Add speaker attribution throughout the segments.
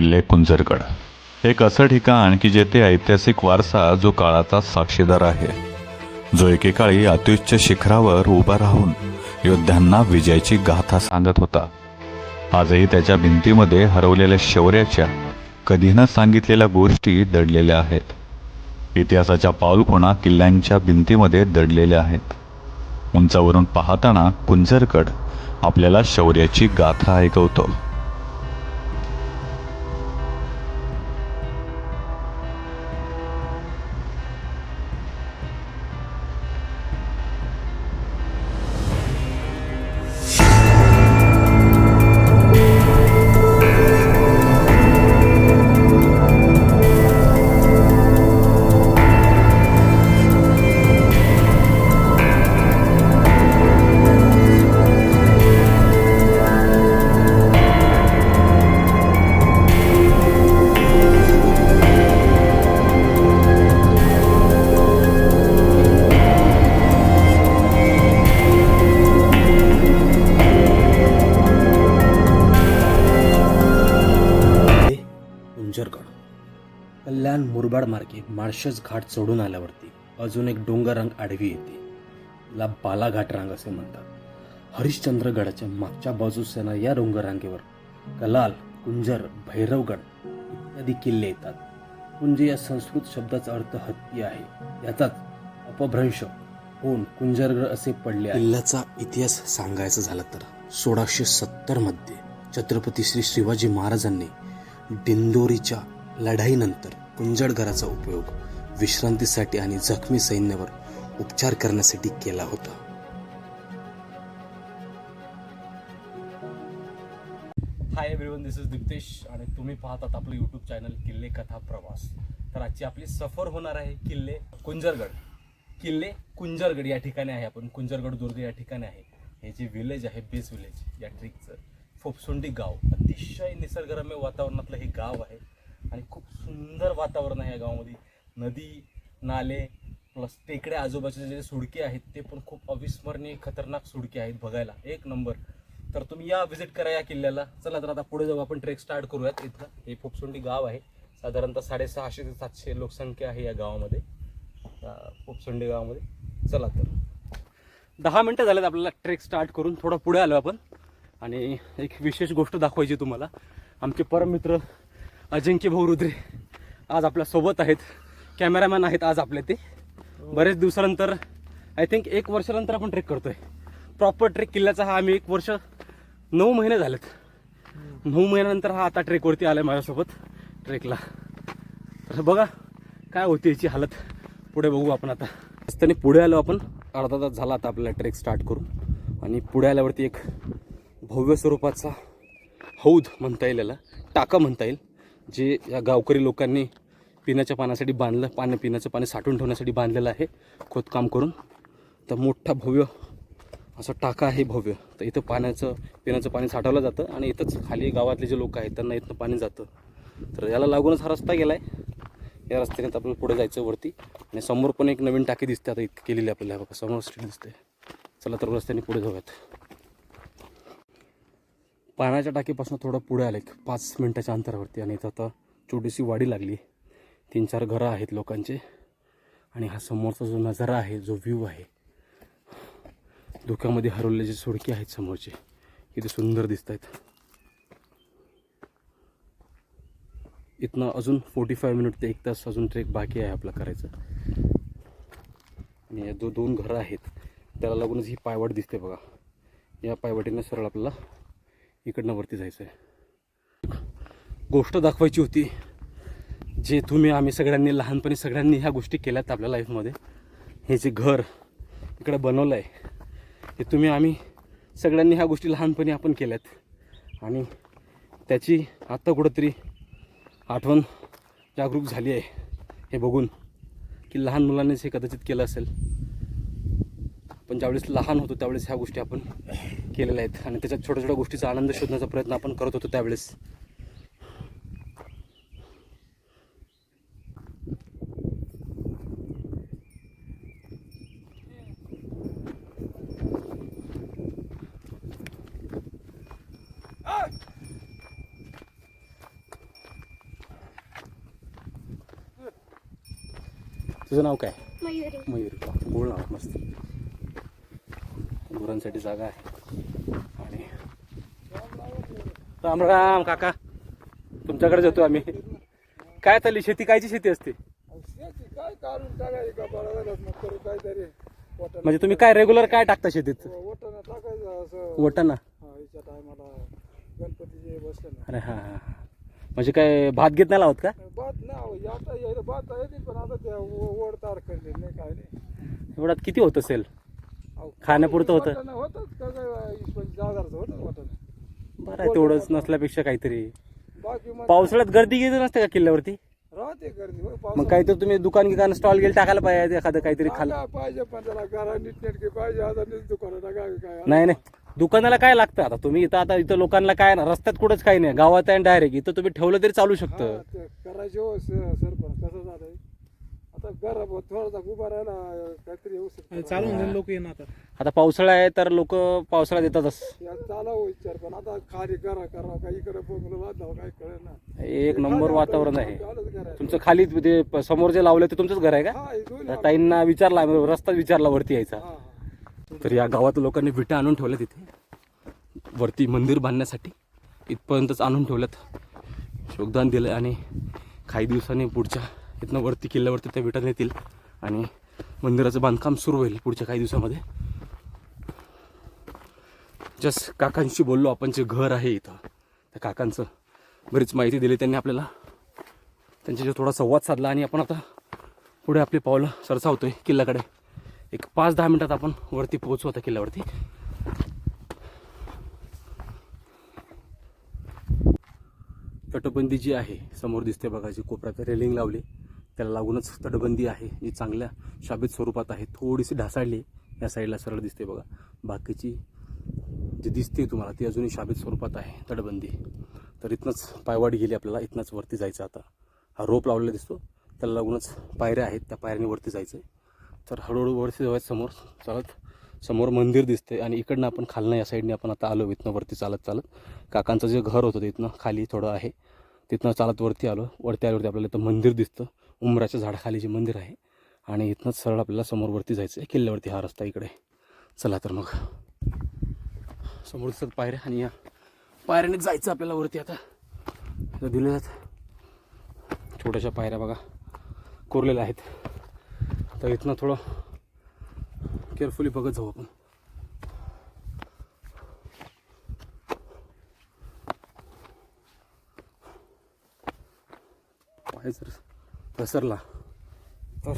Speaker 1: किल्ले कुंजरगड. एक असं ठिकाण की जेथे ऐतिहासिक वारसा जो काळाचा साक्षीदार आहे? जो एकेकाळी अत्युच्च शिखरावर उभा राहून योद्ध्यांना विजयाची गाथा सांगत होता. आजही त्याच्या भिंतीमध्ये हरवलेल्या शौर्याच्या कधी न सांगितलेल्या गोष्टी दडलेल्या आहेत. इतिहासाच्या पाऊलखुणा किल्ल्यांच्या भिंतीमध्ये दडलेल्या आहेत. उंचावरून पाहताना कुंजरकड आपल्याला शौर्याची गाथा ऐकवतो.
Speaker 2: मुरबाड मार्गे माळशेज घाट चढून आल्यावरती अजून एक डोंगर रांग आडवी येते. तिला बालाघाट रांग असे म्हणतात. हरिश्चंद्रगडाच्या मागच्या बाजूस येणार या डोंगर रांगेवर कलाल कुंजर भैरवगड इत्यादी किल्ले येतात. कुंज या संस्कृत शब्दाचा अर्थ हत्ती आहे. याचाच अपभ्रंश होऊन कुंजरगड असे पडले किल्ल्याचा इतिहास सांगायचा झाला तर सोळाशे सत्तरमध्ये छत्रपती श्री शिवाजी महाराजांनी डिंदोरीच्या लढाईनंतर कुंजडगराचा उपयोग विश्रांतीसाठी आणि जखमी सैन्यावर उपचार करण्यासाठी केला होता.
Speaker 3: Hi everyone this is Diptesh आणि तुम्ही पाहतात आपलं यूट्यूब चॅनल किल्ले कथा प्रवास. तर आजची आपली सफर होणार आहे किल्ले कुंजरगड. किल्ले कुंजरगड या ठिकाणी आहे आपण. कुंजरगड दुर्ग या ठिकाणी आहे. हे जे विलेज आहे बेस विलेज या ट्रिकचं फोपसुंडी गाव. अतिशय निसर्गरम्य वातावरणातलं हे गाव आहे. आणि खूप सुंदर वातावरण आहे या गावामध्ये. नदी नाले प्लस टेकड्या आजूबाजूचे जे सुडके आहेत ते पण खूप अविस्मरणीय खतरनाक सुडके आहेत बघायला. एक नंबर. तर तुम्ही या व्हिजिट करा या किल्ल्याला. चला तर आता पुढे जाऊ. आपण ट्रेक स्टार्ट करूयात इथं हे फोपसुंडी गाव आहे. साधारणतः साडेसहाशे ते सातशे लोकसंख्या आहे या गावामध्ये. फोपसुंडी गावामध्ये. चला तर. दहा मिनटं झालेत आपल्याला ट्रेक स्टार्ट करून. थोडं पुढे आलो आपण. आणि एक विशेष गोष्ट दाखवायची तुम्हाला. आमचे परममित्र अजिंक्य भाऊ रुद्रे आज आपल्यासोबत आहेत. कॅमेरामॅन आहेत आज आपले ते. बरेच दिवसानंतर आय थिंक एक वर्षानंतर आपण ट्रेक करतोय. प्रॉपर ट्रेक किल्ल्याचा हा आम्ही एक वर्ष नऊ महिने झालेत. नऊ महिन्यानंतर हा आता ट्रेकवरती आलाय माझ्यासोबत ट्रेकला तर बघा काय होती याची हालत. पुढे बघू आपण आता. रस्त्याने पुढे आलो आपण. अर्धा तास झाला आता आपल्याला ट्रेक स्टार्ट करून. आणि पुढे आल्यावरती एक भव्य स्वरूपाचा हौद म्हणता येईल याला. टाका म्हणता येईल. जे या गावकरी लोकांनी पिण्याच्या पाण्यासाठी बांधलं पाणी पिण्याचं पाणी साठवून ठेवण्यासाठी बांधलेलं आहे खोदकाम करून. तर मोठा भव्य असं टाका आहे भव्य. तर इथं पाण्याचं पिण्याचं पाणी साठवलं जातं आणि इथंच खाली गावातले जे लोक आहेत त्यांना इथनं पाणी जातं. तर याला लागूनच हा रस्ता गेला आहे या रस्त्याने आपल्याला पुढे जायचं वरती. आणि समोर पण एक नवीन टाकी दिसते आता इतकी केलेली आपल्याला. बघा समोर स्ट्रीट दिसते. चला तर रस्त्याने पुढे जाऊयात. पाण्याच्या टाकीपासून थोडं पुढे आलं एक पाच मिनटाच्या अंतरावरती. आणि इथं आता छोटीशी वाडी लागली. तीन चार घरं आहेत लोकांचे. आणि हा समोरचा जो नजारा आहे जो व्ह्यू आहे धुक्यामध्ये हरवलेले जे सुडके आहेत समोरचे किती सुंदर दिसत आहेत इथनं अजून फोर्टी फाय मिनिट ते एक तास अजून ट्रेक बाकी आहे आपला करायचं. आणि या जो दोन घरं आहेत त्याला लागूनच ही पायवाट दिसते बघा. या पायवाटीनं सरळ आपल्याला इकडनं वरती जायचं आहे गोष्ट दाखवायची होती जे तुम्ही आम्ही सगळ्यांनी लहानपणी सगळ्यांनी ह्या गोष्टी केल्यात आपल्या लाईफमध्ये हे जे घर इकडे बनवलं आहे हे तुम्ही आम्ही सगळ्यांनी ह्या गोष्टी लहानपणी आपण केल्यात. आणि त्याची आत्ता कुठंतरी आठवण जागरूक झाली आहे. हे बघून की लहान मुलांनीच हे कदाचित केलं असेल. पण ज्यावेळेस लहान होतो त्यावेळेस ह्या गोष्टी आपण केलेल्या आहेत. आणि त्याच्यात छोट्या छोट्या गोष्टीचा आनंद शोधण्याचा प्रयत्न आपण करत होतो त्यावेळेस. तुझं नाव काय?
Speaker 4: मयूर.
Speaker 3: मयूर. बोल नाव मस्त. गुरांसाठी जागा आहे. आणि राम राम काका. तुमच्याकडे जातो आम्ही. काय चालली शेती कायची शेती असते?
Speaker 5: शेती काय काढून टाकायची का बळायला मग करू काहीतरी वटण
Speaker 3: म्हणजे तुम्ही काय रेग्युलर काय टाकता शेतीत?
Speaker 5: वटण. टाकायचं असं
Speaker 3: वटाणा
Speaker 5: हा याच्या टायमाला गणपतीचे बसले ना
Speaker 3: अरे हा हा. म्हणजे काय भात घेत नाही लावत का?
Speaker 5: बात ना आता यायला बात येते पण आता ओढ व- वड तार करले नाही काय नाही
Speaker 3: एवढ्यात किती होत असेल खाण्यापुरतं होतं?
Speaker 5: होतच होतं वटण.
Speaker 3: बरं आहे तेवढंच नसल्यापेक्षा काहीतरी.
Speaker 5: बाकी मग
Speaker 3: पावसाळ्यात गर्दी गेली नसते का किल्ल्यावरती?
Speaker 5: राहते गर्दी होय,
Speaker 3: मग
Speaker 5: पावसाळ्यात.
Speaker 3: काही तर तुम्ही दुकान गिकान स्टॉल गेल टाकायला पाहिजे एखादं काहीतरी खाल
Speaker 5: पाहिजे पण त्याला घरा नीटनेटके पाहिजे आता नीट दुकानं टाकावी काय.
Speaker 3: नाही नाही. दुकानाला काय लागतं? आता तुम्ही इथं आता इथं लोकांना काय ना रस्त्यात कुठंच काही नाही. गावात आहे डायरेक्ट इथं तुम्ही ठेवलं तरी चालू शकतं.
Speaker 5: हा, ते करायचे हो स- सरपंच कसं आता घरा थोडासा उभा राहिला काहीतरी येऊ शकतो
Speaker 6: चालून लोक येणार. आता
Speaker 3: आता पावसाळा आहे तर लोक पावसाळ्यात येतातच.
Speaker 5: या चालावं विचार पण आता खाली करा करा काही इकडे बंगलं बांधावं काही कळेल ना.
Speaker 3: एक नंबर वातावरण आहे. तुमचं खाली ते प- समोर जे लावलं ते तुमचंच घर आहे का?
Speaker 5: हा हे दोन्ही
Speaker 3: ताईंना विचारला रस्ता विचारला वरती यायचा.
Speaker 5: हा, हा.
Speaker 3: तर या गावात लोकांनी विटा आणून ठेवल्या तिथे वरती मंदिर बांधण्यासाठी इथपर्यंतच आणून ठेवल्यात. योगदान दिलं आणि काही दिवसांनी पुढच्या इथनं वरती किल्ल्यावरती त्या विटा नेतील आणि मंदिराचं बांधकाम सुरू होईल पुढच्या काही दिवसामध्ये. जस्ट काकांशी बोललो आपण जे घर आहे इथं त्या काकांचं बरीच माहिती दिली. त्यांनी आपल्याला त्यांच्याशी थोडा संवाद साधला आणि आपण आता पुढे आपली पावलं सरसावतोय किल्ल्याकडे. एक पाच दहा मिनटात आपण वरती पोहोचू आता किल्ल्यावरती. तटबंदी जी आहे समोर दिसते बघा जी कोपऱ्यात रेलिंग लावली. त्याला लागूनच तटबंदी आहे जी चांगल्या शाबित स्वरूपात आहे. थोडीशी ढासाळली या साईडला सरळ दिसते बघा. बाकीची जी दिसते तुम्हाला ती अजूनही शाबित स्वरूपात आहे तटबंदी. तर इथनंच पायवाडी गेली आपल्याला इथनंच वरती जायचं आता. हा रोप लावलेला दिसतो. त्याला लागूनच पायऱ्या आहेत त्या पायऱ्यांनी वरती जायचं आहे तर हळूहळू वरती जाऊयात समोर. चालत समोर मंदिर दिसते आणि इकडनं आपण खालनं या साईडने आपण आता आलो इथनं वरती चालत चालत. काकांचं जे घर होतं तिथनं खाली थोडं आहे. तिथनं चालत वरती आलो. वरती आल्यावरती आपल्याला इथं मंदिर दिसतं. उमराच्या झाडाखाली जे मंदिर आहे आणि इथनंच सरळ आपल्याला समोरवरती जायचं आहे किल्ल्यावरती हा रस्ता इकडे चला तर मग. समोर दिसतात पायऱ्या आणि या पायऱ्याने जायचं आपल्याला वरती आता. दिले जात छोट्याशा पायऱ्या बघा. कोरलेल्या आहेत. तर इथनं थोडं केअरफुली बघत जाऊ आपण. पाय जर घसरला. तर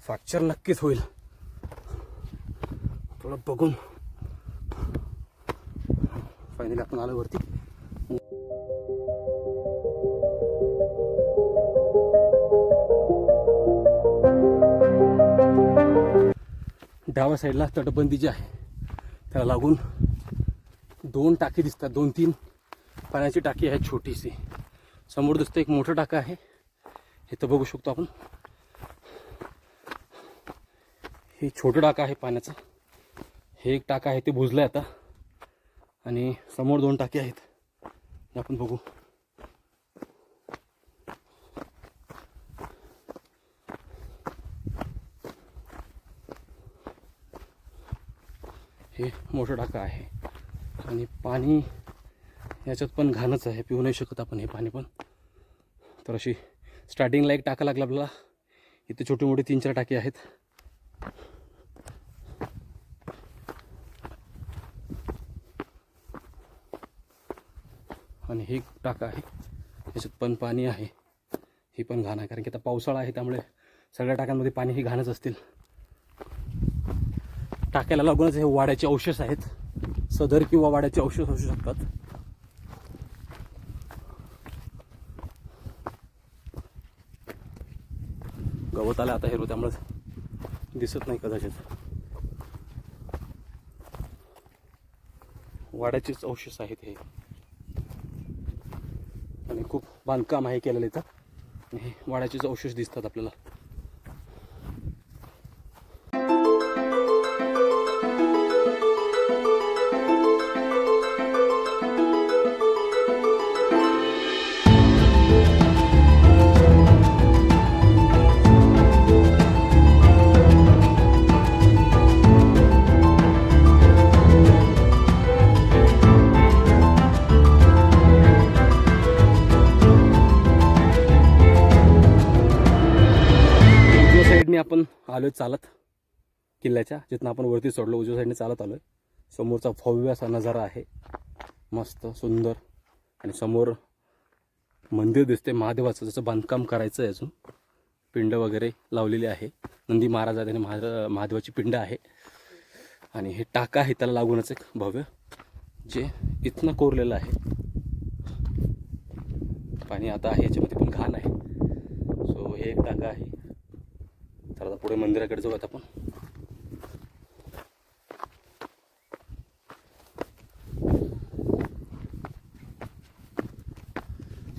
Speaker 3: फ्रॅक्चर नक्कीच होईल. थोडं बघून. फायनली आपण आलो वरती. डाव्या साईडला तटबंदी जी आहे. त्याला लागून दोन टाकी दिसतात. दोन तीन पाण्याची टाकी आहे छोटीशी. समोर दिसतं एक मोठं टाकं आहे. इथं बघू शकतो आपण. हे छोटं टाकं आहे पाण्याचं. हे एक टाकं आहे ते बुजलं आहे आता. आणि समोर दोन टाके आहेत. हे आपण बघू. हे मोठं टाकं आहे. आणि पाणी याच्यात पण घाणच आहे. पिऊ नाही शकत आपण हे पाणी पण. तर अशी स्टार्टिंगला एक टाका लागला आपल्याला. इथे छोटे मोठे तीन चार टाके आहेत. आणि हे टाका आहे. याच्यात पण पाणी आहे. ही पण घाण आहे कारण की आता पावसाळा आहे त्यामुळे सगळ्या टाक्यांमध्ये पाणी ही घाणच असतील. टाक्याला लागूनच हे वाड्याचे अवशेष आहेत. सदर किंवा वाड्याचे अवशेष असू शकतात. गवत आलं आता हिरो त्यामुळे दिसत नाही कदाचित. वाड्याचेच अवशेष आहेत हे. आणि खूप बांधकाम आहे केलेलं इथं. हे वाड्याचेच अवशेष दिसतात आपल्याला. आपण आपण आहे चालत किल्ल्याच्या जिथनं आपण वरती चढलो उजव्या साईडने चालत आलोय. समोरचा भव्य असा नजारा आहे. मस्त सुंदर. आणि समोर मंदिर दिसते महादेवाचं जसं बांधकाम करायचं आहे अजून. पिंड वगैरे लावलेली आहे. नंदी महाराज आणि महारा महादेवाची पिंड आहे. आणि हे टाका आहे त्याला लागूनच एक भव्य. जे इथनं कोरलेलं आहे. पाणी आता आहे याच्यामध्ये पण घाण आहे. सो हे एक टाका आहे. तर आता पुढे मंदिराकडे जाऊयात आपण.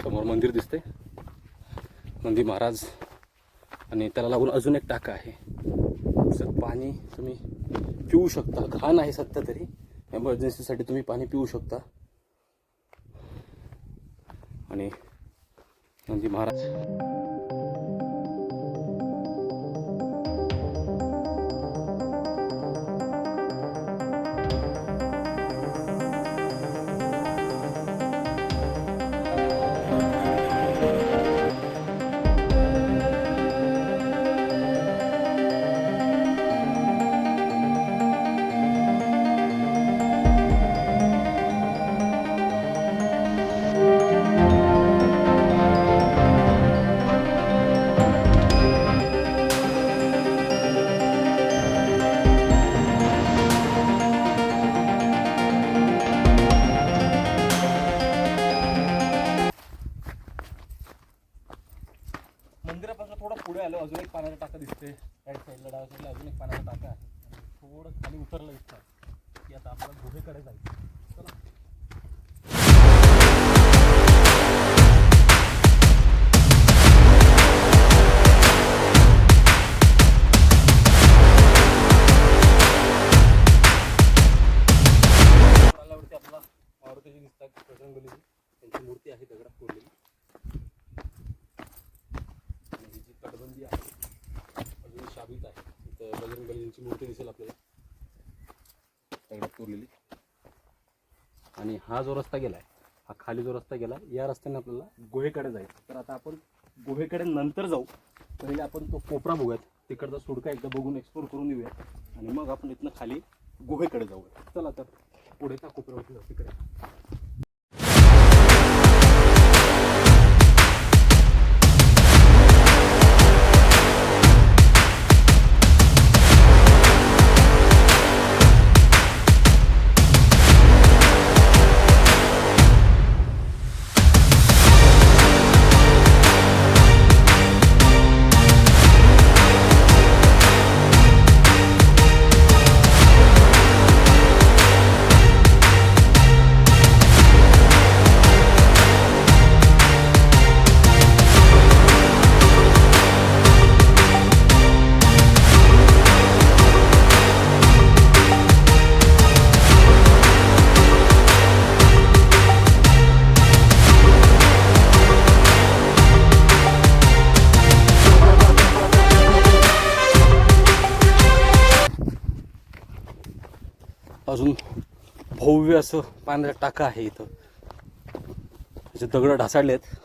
Speaker 3: समोर मंदिर दिसते नंदी महाराज आणि त्याला लागून अजून एक टाका आहे. सर पाणी तुम्ही पिऊ शकता. घाण आहे सध्या तरी. एमर्जन्सीसाठी तुम्ही पाणी पिऊ शकता. आणि नंदी महाराज
Speaker 5: उतरलं दिसतं की आता आपल्याला गुहेकडे जायचं चला. हा जो रस्ता गेलाय हा खाली जो रस्ता गेला या रस्त्याने आपल्याला गुहेकडे जायचं. तर आता आपण गुहेकडे नंतर जाऊ. पहिले आपण तो कोपरा बघूयात. तिकडचा सुडका एकदा बघून एक्सप्लोर करून येऊया आणि मग आपण इथनं खाली गुहेकडे जाऊया चला तर पुढे त्या कोपऱ्यावरती जाऊ तिकडे. भव्य असं पाण्याचा टाका आहे इथं. जे दगड ढासाळले आहेत.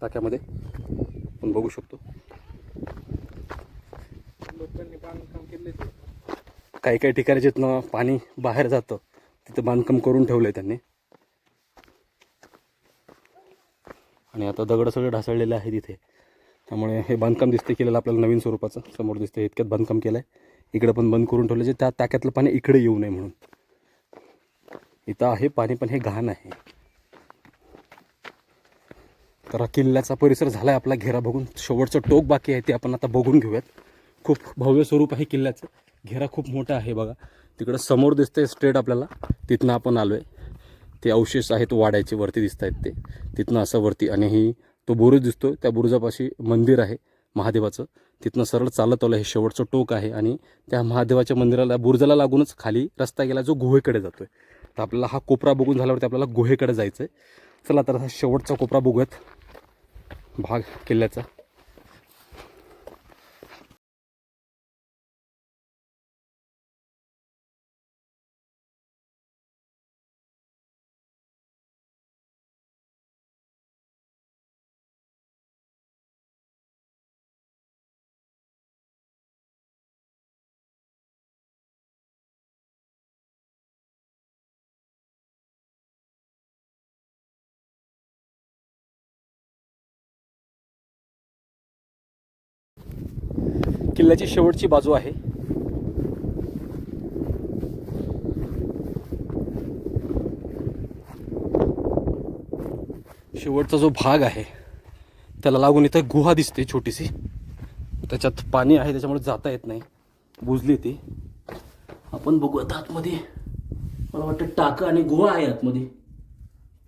Speaker 5: टाक्यामध्ये आपण बघू शकतो.
Speaker 3: काही काही ठिकाणी जिथनं पाणी बाहेर जातं तिथं बांधकाम करून ठेवलं आहे त्यांनी. आणि आता दगड सगळे ढासळलेले आहेत इथे. त्यामुळे हे बांधकाम दिसते केलेलं आपल्याला नवीन स्वरूपाचं. समोर दिसते इतक्यात बांधकाम केलं आहे इकडे पण बंद करून ठेवलं जे त्या टाक्यातलं पाणी इकडे येऊ नये म्हणून. इथं आहे पाणी पण हे घाण आहे. तर किल्ल्याचा परिसर झाला आहे आपला घेरा बघून. शेवटचं टोक बाकी आहे ते आपण आता बघून घेऊयात. खूप भव्य स्वरूप आहे किल्ल्याचं. घेरा खूप मोठा आहे बघा. तिकडं समोर दिसतंय स्ट्रेट आपल्याला. तिथनं आपण आलो आहे ते अवशेष आहेत वाड्याचे वरती दिसत आहेत ते. तिथनं असं वरती आणि ही तो बुरुज दिसतो त्या बुरुजापाशी मंदिर आहे महादेवाचं. तिथनं सरळ चालत आलं हे शेवटचं टोक आहे आणि त्या महादेवाच्या मंदिराला बुरुजाला लागूनच खाली रस्ता गेला जो गुहेकडे आहे तर आपल्याला हा कोपरा बघून झाल्यावरती आपल्याला गुहेकडे जायचं आहे चला तर हा शेवटचा कोपरा बघूयात. भाग किल्ल्याचा. किल्ल्याची शेवटची बाजू आहे. शेवटचा जो भाग आहे त्याला लागून इथं गुहा दिसते छोटीशी. त्याच्यात पाणी आहे त्याच्यामुळे जाता येत नाही. बुजली ती. आपण बघू आता आतमध्ये. मला वाटतं टाकं आणि गुहा आहे आतमध्ये.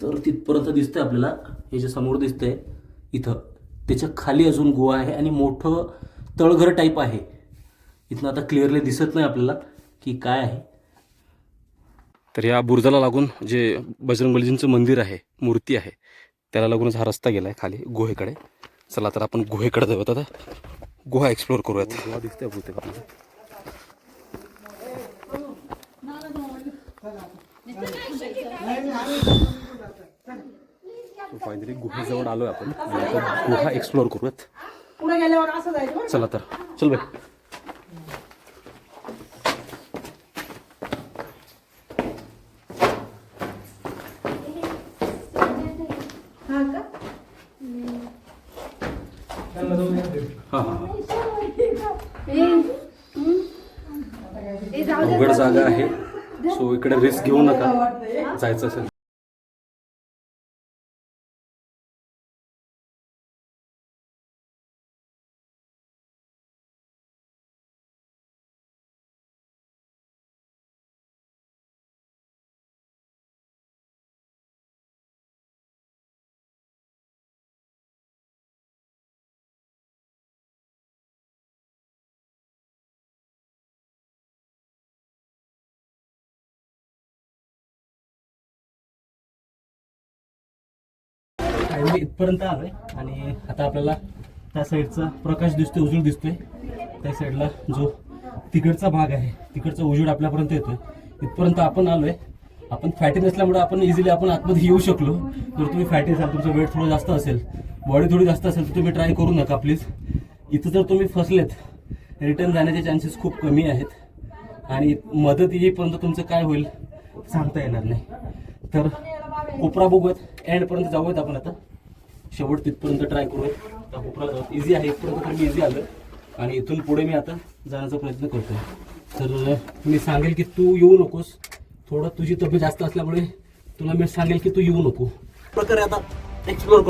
Speaker 3: तर तिथपर्यंत दिसतंय आपल्याला. हे जे समोर दिसतंय इथं. त्याच्याखाली अजून गुहा आहे आणि मोठं तळघर टाईप आहे. इथनं आता क्लिअरली दिसत नाही आपल्याला की काय आहे. तर या बुरुजाला लागून जे बजरंगबलीजींचं मंदिर आहे मूर्ती आहे त्याला लागूनच हा रस्ता गेला आहे खाली गुहेकडे. चला तर आपण गुहेकडे जाऊयात आता. गुहा एक्सप्लोअर करूयात. गुहा दिसते बहुतेक आपल्याला. फायनली गुहेजवळ आलोय आपण. आणि आता गुहा एक्सप्लोअर करूयात.
Speaker 4: पुढे गेल्यावर असं जायचं बरं.
Speaker 3: चला तर. चल
Speaker 4: हा का?
Speaker 3: हां हां
Speaker 4: दे.
Speaker 3: अवघड जागा आहे. सो इकडे रिस्क घेऊ नका. जायचं असेल फायनली इथपर्यंत आलोय. आणि आता आपल्याला त्या साईडचा प्रकाश दिसतोय उजूड दिसतोय. त्या साईडला जो तिकडचा भाग आहे तिकडचा उजूड आपल्यापर्यंत येतोय. इथपर्यंत आपण आलोय. आपण फॅटी नसल्यामुळे आपण इझिली आपण आतमध्ये येऊ शकलो. जर तुम्ही फॅटी असाल तुमचं वेट थोडं जास्त असेल बॉडी थोडी जास्त असेल तर तुम्ही ट्राय करू नका प्लीज इथं जर तुम्ही फसलेत रिटर्न जाण्याचे चान्सेस खूप कमी आहेत. आणि मदत येईपर्यंत तुमचं काय होईल सांगता येणार नाही. तर कोपरा बघूयात. एंडपर्यंत जाऊयात आपण आता. शेवट तिथपर्यंत ट्राय करूयात. आता कोपरा जाऊयात. इझी आहे. इथपर्यंत तर मी इझी आलं आणि इथून पुढे मी आता जाण्याचा प्रयत्न करतो तर मी सांगेल की तू येऊ नकोस. थोडं तुझी तब्येत जास्त असल्यामुळे तुला मी सांगेल की तू येऊ नको. प्रकारे आता एक्सप्लोर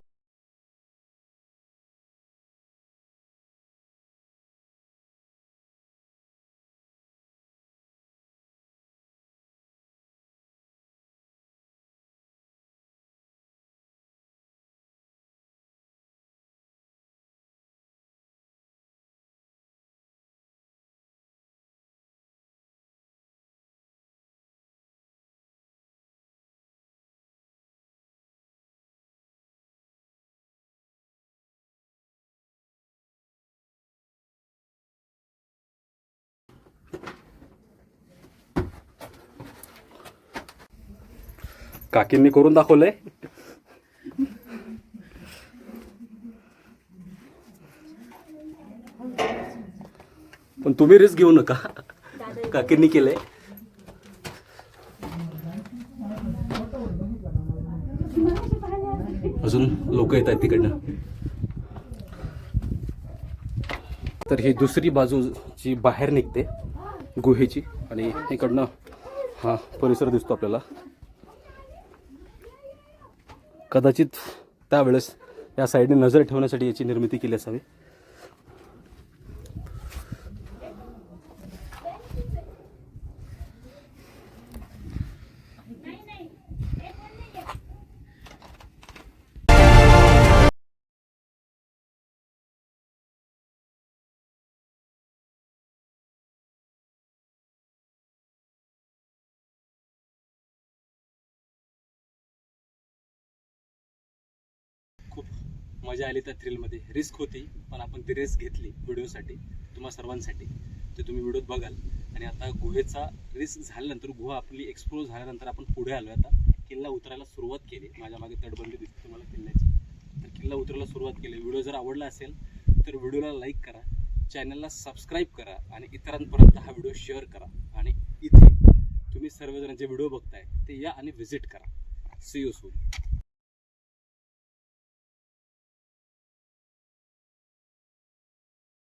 Speaker 3: काकींनी करून दाखवलंय. पण तुम्ही रिस्क घेऊ नका. काकींनी केलंय. अजून लोक येत आहेत तिकडनं. तर ही दुसरी बाजू जी बाहेर निघते गुहेची. आणि इकडनं हा परिसर दिसतो आपल्याला. कदाचित त्यावेळेस या साईडने नजर ठेवण्यासाठी याची निर्मिती केली असावी. मजा आली त्या थ्रिलमध्ये रिस्क होती पण आपण ती रिस्क घेतली व्हिडिओसाठी तुम्हा सर्वांसाठी. ते तुम्ही व्हिडिओत बघाल. आणि आता गुहेचा रिस्क झाल्यानंतर गुहा आपली एक्सप्लोर झाल्यानंतर आपण पुढे आलो आता किल्ला उतरायला सुरुवात केली. माझ्या मागे तटबंदी दिसते तुम्हाला किल्ल्याची. तर किल्ला उतरायला सुरुवात केली. व्हिडिओ जर आवडला असेल तर व्हिडिओला लाईक करा. चॅनलला सबस्क्राईब करा. आणि इतरांपर्यंत हा व्हिडिओ शेअर करा. आणि इथे तुम्ही सर्वजण जे व्हिडिओ बघताय ते या आणि व्हिजिट करा. C you soon